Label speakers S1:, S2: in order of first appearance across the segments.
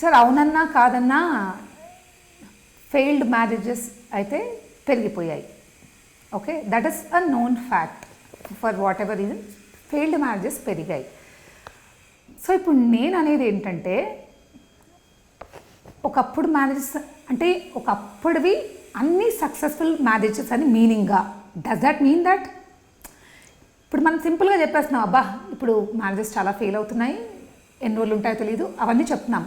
S1: Sir అవునన్నా కాదన్నా failed marriages అయితే పెరిగిపోయాయి. Okay? That is a known fact for whatever reason failed marriages పెరిగాయి. సో ఇప్పుడు నేను అనేది ఏంటంటే ఒకప్పుడు మ్యారేజెస్ అంటే ఒకప్పుడువి అన్ని సక్సెస్ఫుల్ మ్యారేజెస్ అని మీనింగ్గా డస్ దట్ మీన్ దట్ ఇప్పుడు మనం సింపుల్గా చెప్పేస్తున్నాం అబ్బా ఇప్పుడు మ్యారేజెస్ చాలా ఫెయిల్ అవుతున్నాయి ఎన్ని రోజులు ఉంటాయో తెలియదు అవన్నీ చెప్తున్నాం.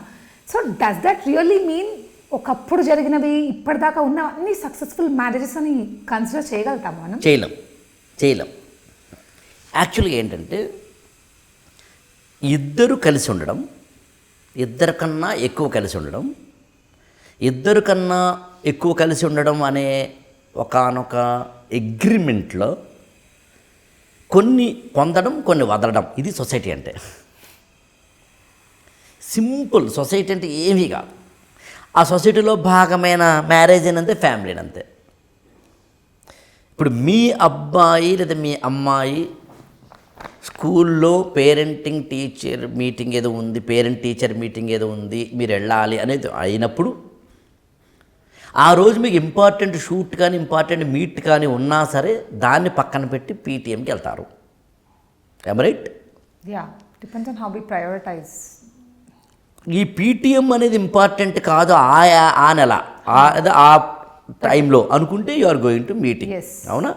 S1: So does that really mean ఒకప్పుడు జరిగినవి ఇప్పటిదాకా ఉన్న అన్ని సక్సెస్ఫుల్ మ్యారేజెస్ అని కన్సిడర్ చేయగలుగుతాం మనం?
S2: చేయలేం. చేయలేం. యాక్చువల్గా ఏంటంటే ఇద్దరు కలిసి ఉండడం ఇద్దరు కన్నా ఎక్కువ కలిసి ఉండడం ఇద్దరు కన్నా ఎక్కువ కలిసి ఉండడం అనే ఒకానొక అగ్రిమెంట్లో కొన్ని పొందడం కొన్ని వదలడం. ఇది సొసైటీ అంటే. సింపుల్ సొసైటీ అంటే ఏమీ కాదు. ఆ సొసైటీలో భాగమైన మ్యారేజ్ అయినంతే ఫ్యామిలీ అంతే. ఇప్పుడు మీ అబ్బాయి లేదా మీ అమ్మాయి స్కూల్లో పేరెంటింగ్ టీచర్ మీటింగ్ ఏదో ఉంది పేరెంట్ టీచర్ మీటింగ్ ఏదో ఉంది మీరు వెళ్ళాలి అనేది అయినప్పుడు ఆ రోజు మీకు ఇంపార్టెంట్ షూట్ కానీ ఇంపార్టెంట్ మీట్ కానీ ఉన్నా సరే దాన్ని పక్కన పెట్టి పీటీఎంకి వెళ్తారు. Right
S1: yeah depends on how we prioritise
S2: ఈ పీటీఎం అనేది ఇంపార్టెంట్ కాదు ఆ ఆ నెల. ఆ టైంలో అనుకుంటే you are going to meeting
S1: yes
S2: అవునా?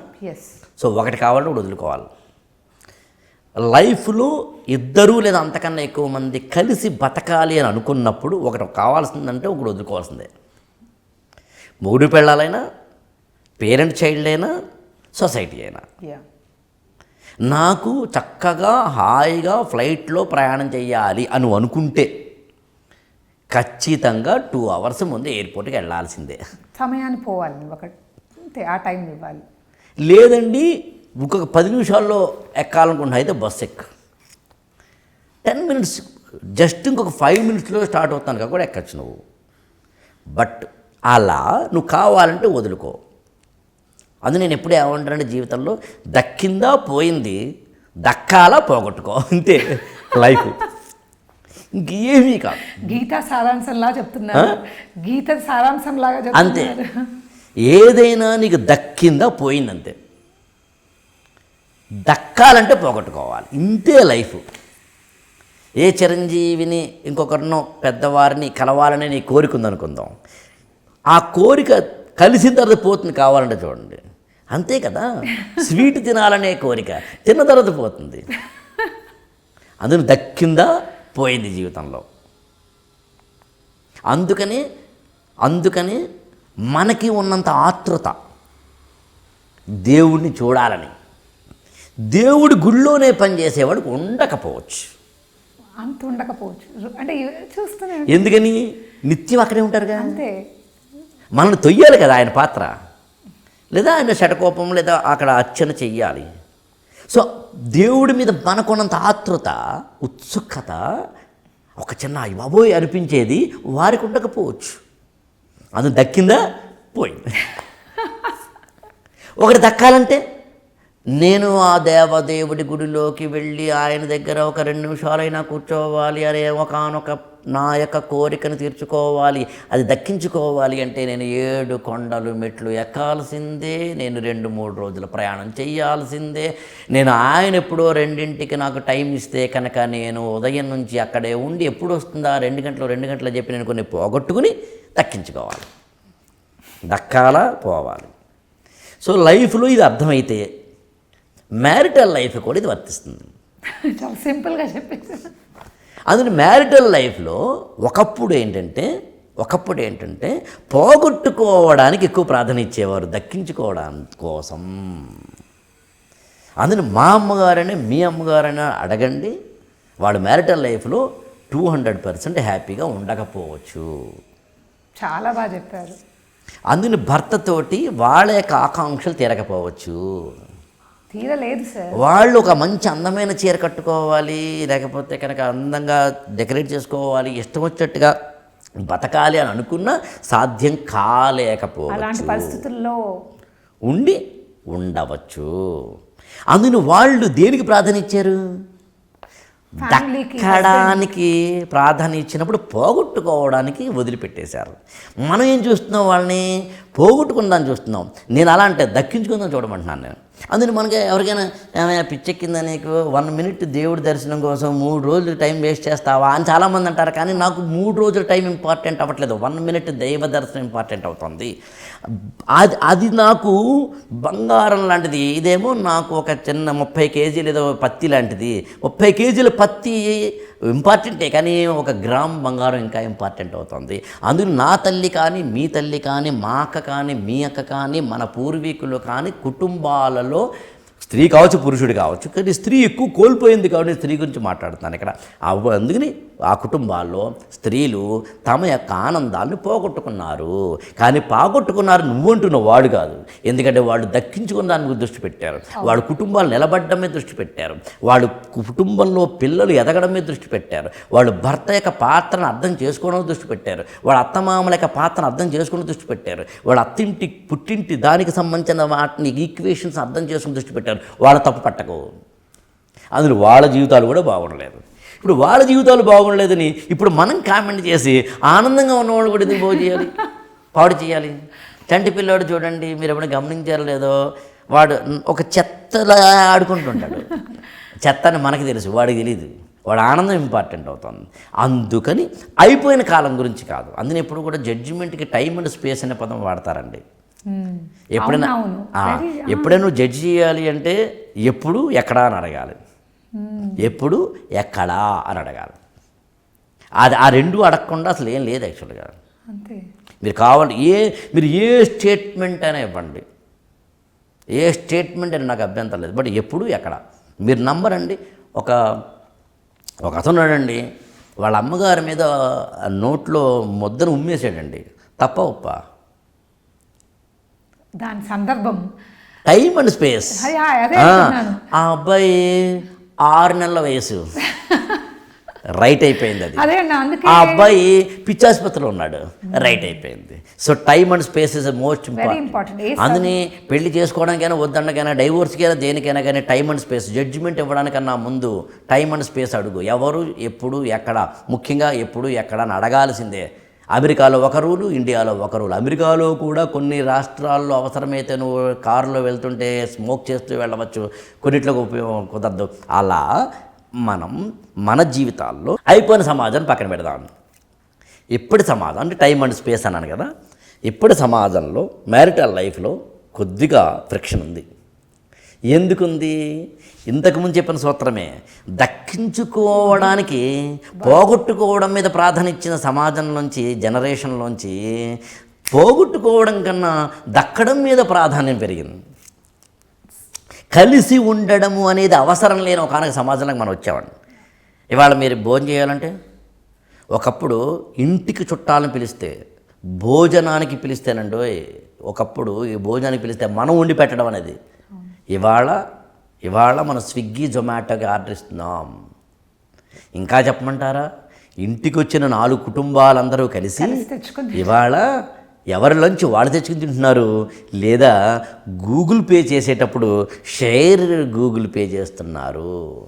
S2: సో ఒకటి కావాలంటే ఒకటి వదులుకోవాలి. లైఫ్లో ఇద్దరు లేదా అంతకన్నా ఎక్కువ మంది కలిసి బతకాలి అని అనుకున్నప్పుడు ఒకటి కావాల్సిందంటే ఒకటి వదులుకోవాల్సిందే. మూడు పెళ్ళాలైనా పేరెంట్ చైల్డ్ అయినా సొసైటీ అయినా.
S1: యా
S2: నాకు చక్కగా హాయిగా ఫ్లైట్లో ప్రయాణం చేయాలి అని అనుకుంటే ఖచ్చితంగా టూ అవర్స్ ముందు ఎయిర్పోర్ట్కి వెళ్ళాల్సిందే.
S1: సమయాన్ని పోవాలి ఒక అంతే ఆ టైం ఇవ్వాలి.
S2: లేదండి ఇంకొక పది నిమిషాల్లో ఎక్కాలనుకుంటున్నా అయితే బస్ ఎక్కు. టెన్ మినిట్స్ జస్ట్ ఇంకొక ఫైవ్ మినిట్స్లో స్టార్ట్ అవుతాను కూడా ఎక్కచ్చు నువ్వు. బట్ అలా నువ్వు కావాలంటే వదులుకో. అది నేను ఎప్పుడు ఏమంటానంటే జీవితంలో దక్కిందా పోయింది దక్కాలా పోగొట్టుకో. అంతే. లైఫ్ ఇంకేమీ కాదు
S1: గీత సారాంశంలా చెప్తున్నారు. గీత సారాంశం లాగా
S2: అంతే. ఏదైనా నీకు దక్కిందా పోయిందంతే. దక్కాలంటే పోగొట్టుకోవాలి. ఇంతే లైఫ్. ఏ చిరంజీవిని ఇంకొకరినో పెద్దవారిని కలవాలని నీ కోరిక ఉందనుకుందాం. ఆ కోరిక కలిసిన తర్వాత పోతుంది కావాలంటే చూడండి. అంతే కదా? స్వీట్ తినాలనే కోరిక తిన్న తర్వాత పోతుంది. అందుకు దక్కిందా? పోయింది జీవితంలో. అందుకని అందుకని మనకి ఉన్నంత ఆతృత దేవుడిని చూడాలని. దేవుడి గుళ్ళోనే పనిచేసేవాడికి ఉండకపోవచ్చు.
S1: అంత ఉండకపోవచ్చు. అంటే చూస్తూనే
S2: ఎందుకని? నిత్యం అక్కడే ఉంటారుగా.
S1: అంతే.
S2: మనల్ని తొయ్యాలి కదా ఆయన పాత్ర. లేదా ఆయన షటకోపం లేదా అక్కడ అర్చన చెయ్యాలి. సో దేవుడి మీద మనకున్నంత ఆతృత ఉత్సుకత ఒక చిన్న "అయ్ బాబోయ్ అనిపించేది వారికి ఉండకపోవచ్చు. అది దక్కిందా? పోయింది. ఒకటి దక్కాలంటే నేను ఆ దేవదేవుడి గుడిలోకి వెళ్ళి ఆయన దగ్గర ఒక రెండు నిమిషాలైనా కూర్చోవాలి. అనే ఒకనొక నా యొక్క కోరికను తీర్చుకోవాలి అది దక్కించుకోవాలి అంటే నేను ఏడు కొండలు మెట్లు ఎక్కాల్సిందే నేను రెండు మూడు రోజుల ప్రయాణం చేయాల్సిందే నేను ఆయన ఎప్పుడో రెండింటికి నాకు టైం ఇస్తే కనుక నేను ఉదయం నుంచి అక్కడే ఉండి ఎప్పుడు వస్తుందా రెండు గంటలు రెండు గంటలు చెప్పి నేను కొన్ని పోగొట్టుకుని దక్కించుకోవాలి. దక్కాలా పోవాలి. సో లైఫ్లో ఇది అర్థమైతే మ్యారిటల్ లైఫ్ కూడా ఇది వర్తిస్తుంది.
S1: చాలా సింపుల్గా చెప్పేసి
S2: అందులో మ్యారిటల్ లైఫ్లో ఒకప్పుడు ఏంటంటే ఒకప్పుడు ఏంటంటే పోగొట్టుకోవడానికి ఎక్కువ ప్రాధాన్యత ఇచ్చేవారు దక్కించుకోవడానికి కోసం. అందులో మా అమ్మగారనే మీ అమ్మగారైనా అడగండి వాడు మ్యారిటల్ లైఫ్లో టూ హండ్రెడ్ పర్సెంట్ హ్యాపీగా ఉండకపోవచ్చు.
S1: చాలా బాగా చెప్పారు.
S2: అందుని భర్తతోటి వాళ్ళ యొక్క ఆకాంక్షలు తీరకపోవచ్చు.
S1: తీరలేదు సార్.
S2: వాళ్ళు ఒక మంచి అందమైన చీర కట్టుకోవాలి లేకపోతే కనుక అందంగా డెకరేట్ చేసుకోవాలి ఇష్టం వచ్చినట్టుగా బతకాలి అని అనుకున్నా సాధ్యం
S1: అలాంటి
S2: కాలేకపోవచ్చు
S1: పరిస్థితుల్లో
S2: ఉండి ఉండవచ్చు. అందును వాళ్ళు దేనికి ప్రాధాన్యత ఇచ్చారు? దక్కడానికి ప్రాధాన్యత ఇచ్చినప్పుడు పోగొట్టుకోవడానికి వదిలిపెట్టేశారు. మనం ఏం చూస్తున్నాం వాళ్ళని? పోగొట్టుకుందాన్ని చూస్తున్నాం. నేను అలా అంటే దక్కించుకుందాం చూడమంటున్నాను నేను. అందుకని మనకి ఎవరికైనా ఏమైనా పిచ్చెక్కిందా నీకు? వన్ మినిట్ దేవుడి దర్శనం కోసం మూడు రోజులు టైం వేస్ట్ చేస్తావా అని చాలామంది అంటారు కానీ నాకు మూడు రోజుల టైం ఇంపార్టెంట్ అవ్వట్లేదు. వన్ మినిట్ దైవ దర్శనం ఇంపార్టెంట్ అవుతుంది. అది అది నాకు బంగారం లాంటిది. ఇదేమో నాకు ఒక చిన్న ముప్పై కేజీలు ఏదో పత్తి లాంటిది. ముప్పై కేజీల పత్తి ఇంపార్టెంటే కానీ ఒక గ్రామ్ బంగారం ఇంకా ఇంపార్టెంట్ అవుతుంది. అందుకు నా తల్లి కానీ మీ తల్లి కానీ మా అక్క కానీ మీ అక్క కానీ మన పూర్వీకులు కానీ కుటుంబాలలో స్త్రీ కావచ్చు పురుషుడు కావచ్చు కానీ స్త్రీ ఎక్కువ కోల్పోయింది కాబట్టి స్త్రీ గురించి మాట్లాడుతున్నాను ఇక్కడ. అవ్వ అందుకని ఆ కుటుంబాల్లో స్త్రీలు తమ యొక్క ఆనందాన్ని పోగొట్టుకున్నారు. కానీ పోగొట్టుకున్నారు నువ్వంటున్న వాడు కాదు. ఎందుకంటే వాళ్ళు దక్కించుకున్న దాని మీద దృష్టి పెట్టారు. వాళ్ళ కుటుంబాలు నిలబడడం మీద దృష్టి పెట్టారు. వాళ్ళు కుటుంబంలో పిల్లలు ఎదగడం మీద దృష్టి పెట్టారు. వాళ్ళు భర్త యొక్క పాత్రను అర్థం చేసుకోవడం దృష్టి పెట్టారు. వాళ్ళ అత్తమామల యొక్క పాత్రను అర్థం చేసుకుని దృష్టి పెట్టారు. వాళ్ళ అత్తింటి పుట్టింటి దానికి సంబంధించిన వాటిని ఈక్వేషన్స్ అర్థం చేసుకుని దృష్టి పెట్టారు. వాళ్ళ తప్పు పట్టకు. అందులో వాళ్ళ జీవితాలు కూడా బాగుండలేదు. ఇప్పుడు వాళ్ళ జీవితాలు బాగుండలేదని ఇప్పుడు మనం కామెంట్ చేసి ఆనందంగా ఉన్నవాళ్ళు కూడా ఎందుకు బాగు చేయాలి? పాడు చేయాలి. చంటి పిల్లాడు చూడండి మీరు ఎప్పుడైనా గమనించారో లేదో వాడు ఒక చెత్తలా ఆడుకుంటుంటాడు. చెత్త అని మనకి తెలుసు వాడికి తెలియదు వాడు ఆనందం ఇంపార్టెంట్ అవుతుంది. అందుకని అయిపోయిన కాలం గురించి కాదు. అందుకని ఎప్పుడు కూడా జడ్జిమెంట్కి టైం అండ్ స్పేస్ అనే పదం వాడతారండి. ఎప్పుడైనా ఎప్పుడైనా నువ్వు జడ్జి చేయాలి అంటే ఎప్పుడు ఎక్కడా అని అడగాలి. ఎప్పుడు? ఎక్కడా అని అడగాలి. అది ఆ రెండు అడగకుండా అసలు ఏం లేదు యాక్చువల్గా.
S1: అంతే.
S2: మీరు కావాలి ఏ మీరు ఏ స్టేట్మెంట్ అయినా ఇవ్వండి. ఏ స్టేట్మెంట్ అయినా నాకు అభ్యంతరం లేదు. బట్ ఎప్పుడు? ఎక్కడ? మీరు నమ్మరండి. ఒక ఒక అతను ఉన్నాడండి వాళ్ళ అమ్మగారి మీద నోట్లో ముద్దను ఉమ్మేసాడండి తప్ప ఉప్ప
S1: దాని సందర్భం.
S2: టైం అండ్ స్పేస్ ఆ అబ్బాయి ఆరు నెలల వయసు. రైట్ అయిపోయింది అది. ఆ అబ్బాయి పిచ్చాసుపత్రిలో ఉన్నాడు. రైట్ అయిపోయింది. So time and space is most important. అందుని పెళ్ళి చేసుకోవడానికైనా వద్దన్నకైనా డైవోర్స్కైనా దేనికైనా కానీ టైం అండ్ స్పేస్ జడ్జిమెంట్ ఇవ్వడానికన్నా ముందు టైం అండ్ స్పేస్ అడుగు. ఎవరు ఎప్పుడు ఎక్కడ ముఖ్యంగా ఎప్పుడు ఎక్కడ అని అడగాల్సిందే. అమెరికాలో ఒక రూలు ఇండియాలో ఒక రూలు అమెరికాలో కూడా కొన్ని రాష్ట్రాల్లో అవసరమైతే నువ్వు కారులో వెళ్తుంటే స్మోక్ చేస్తూ వెళ్ళవచ్చు. కొన్నిట్లో ఉపయోగం కుదరదు. అలా మనం మన జీవితాల్లో అయిపోయిన సమాజాన్ని పక్కన పెడదాం. ఇప్పటి సమాజం అంటే టైం అండ్ స్పేస్ అన్నాను కదా. ఇప్పటి సమాజంలో మ్యారిటల్ లైఫ్లో కొద్దిగా ఫ్రిక్షన్ ఉంది. ఎందుకుంది? ఇంతకుముందు చెప్పిన సూత్రమే దక్కించుకోవడానికి పోగొట్టుకోవడం మీద ప్రాధాన్యత ఇచ్చిన సమాజంలోంచి జనరేషన్లోంచి పోగొట్టుకోవడం కన్నా దక్కడం మీద ప్రాధాన్యం పెరిగింది. కలిసి ఉండడము అనేది అవసరం లేని ఒక సమాజంలోకి మనం వచ్చామండి. ఇవాళ మీరు భోజనం చేయాలంటే ఒకప్పుడు ఇంటికి చుట్టాలను పిలిస్తే భోజనానికి పిలిస్తేనండి ఒకప్పుడు ఈ భోజనానికి పిలిస్తే మనం వండి పెట్టడం అనేది ఇవాళ ఇవాళ మనం స్విగ్గీ జొమాటోకి ఆర్డర్ ఇస్తున్నాం. ఇంకా చెప్పమంటారా? ఇంటికి వచ్చిన నాలుగు కుటుంబాలందరూ కలిసి ఇవాళ ఎవరి లంచ్ వాళ్ళు తెచ్చుకుని తింటున్నారు? లేదా గూగుల్ పే చేసేటప్పుడు షేర్ గూగుల్ పే చేస్తున్నారు?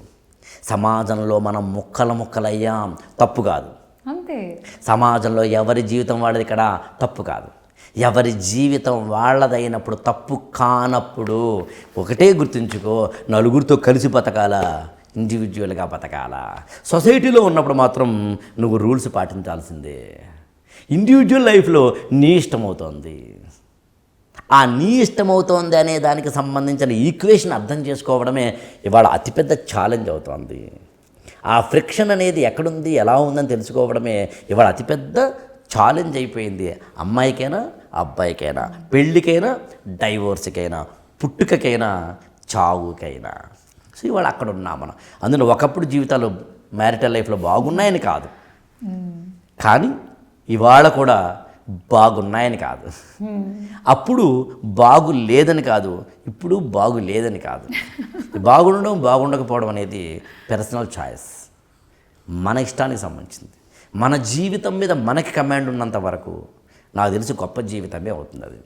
S2: సమాజంలో మనం ముక్కల ముక్కలయ్యాం. తప్పు కాదు.
S1: అంతే.
S2: సమాజంలో ఎవరి జీవితం వాళ్ళది ఇక్కడ తప్పు కాదు. ఎవరి జీవితం వాళ్ళదైనప్పుడు తప్పు కానప్పుడు ఒకటే గుర్తుంచుకో నలుగురితో కలిసి బతకాలా? ఇండివిజువల్గా బతకాల? సొసైటీలో ఉన్నప్పుడు మాత్రం నువ్వు రూల్స్ పాటించాల్సిందే. ఇండివిజువల్ లైఫ్లో నీ ఇష్టమవుతోంది. ఆ నీ ఇష్టమవుతోంది అనే దానికి సంబంధించిన ఈక్వేషన్ అర్థం చేసుకోవడమే ఇవాళ అతిపెద్ద ఛాలెంజ్ అవుతోంది. ఆ ఫ్రిక్షన్ అనేది ఎక్కడుంది ఎలా ఉందని తెలుసుకోవడమే ఇవాళ అతిపెద్ద ఛాలెంజ్ అయిపోయింది. అమ్మాయికైనా అబ్బాయికైనా పెళ్ళికైనా డైవోర్స్కైనా పుట్టుకకైనా చావుకైనా. సో ఇవాళ అక్కడ ఉన్నాం మనం. అందులో ఒకప్పుడు జీవితాలు మ్యారిటల్ లైఫ్లో బాగున్నాయని కాదు. కానీ ఇవాళ కూడా బాగున్నాయని కాదు. అప్పుడు బాగు లేదని కాదు. ఇప్పుడు బాగు లేదని కాదు. బాగుండడం బాగుండకపోవడం అనేది పర్సనల్ చాయిస్ మన ఇష్టానికి సంబంధించింది. మన జీవితం మీద మనకి కమాండ్ ఉన్నంత వరకు నాకు తెలిసి గొప్ప జీవితమే అవుతుంది అది.